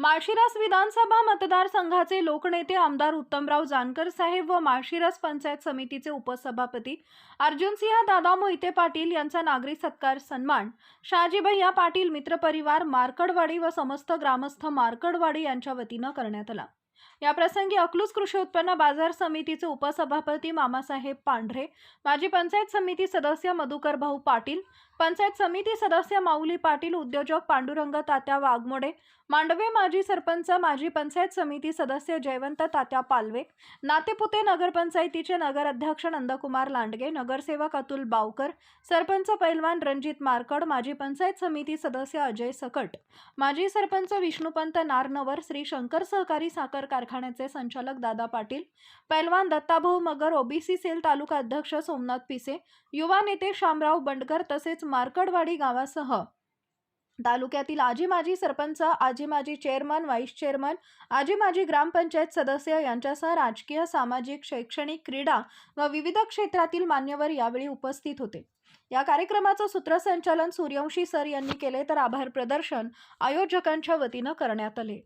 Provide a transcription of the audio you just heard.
माळशिरस विधानसभा मतदारसंघाचे लोकनेते आमदार उत्तमराव जानकर साहेब व माळशिरस पंचायत समितीचे उपसभापती अर्जुनसिंह दादा मोहिते पाटील यांचा नागरी सत्कार सन्मान शहाजीभैया पाटील मित्रपरिवार मार्कडवाडी व समस्त ग्रामस्थ मार्कडवाडी यांच्या वतीनं करण्यात आला. याप्रसंगी अकलूज कृषी उत्पन्न बाजार समितीचे उपसभापती मामासाहेब पांढरे माजी पंचायत समिती सदस्य मधुकर भाऊ पाटील पंचायत समिती सदस्य माऊली पाटील उद्योजक पांडुरंग तात्या वाघमोडे मांडवे माजी सरपंच माजी पंचायत समिती सदस्य जयवंत तात्या पालवे नातेपुते नगरपंचायतीचे नगर अध्यक्ष नंदकुमार लांडगे नगरसेवक अतुल बावकर सरपंच पैलवान रणजित मारकड माजी पंचायत समिती सदस्य अजय सकट माजी सरपंच विष्णुपंत नारनवर श्री शंकर सहकारी साखर कारखान्याचे संचालक दादा पाटील पैलवान दत्ताभाऊ मगर ओबीसी सेल तालुका अध्यक्ष सोमनाथ पिसे युवा नेते शामराव बंडकर तसेच मार्कडवाडी गावासह तालुक्यातील आजी माजी सरपंच आजी माजी चेअरमन व्हाईस चेअरमन आजी माजी ग्रामपंचायत सदस्य यांच्यासह राजकीय सामाजिक शैक्षणिक क्रीडा व विविध क्षेत्रातील मान्यवर यावेळी उपस्थित होते. या कार्यक्रमाचं सूत्रसंचालन सूर्यवंशी सर यांनी केले तर आभार प्रदर्शन आयोजकांच्या वतीनं करण्यात आले.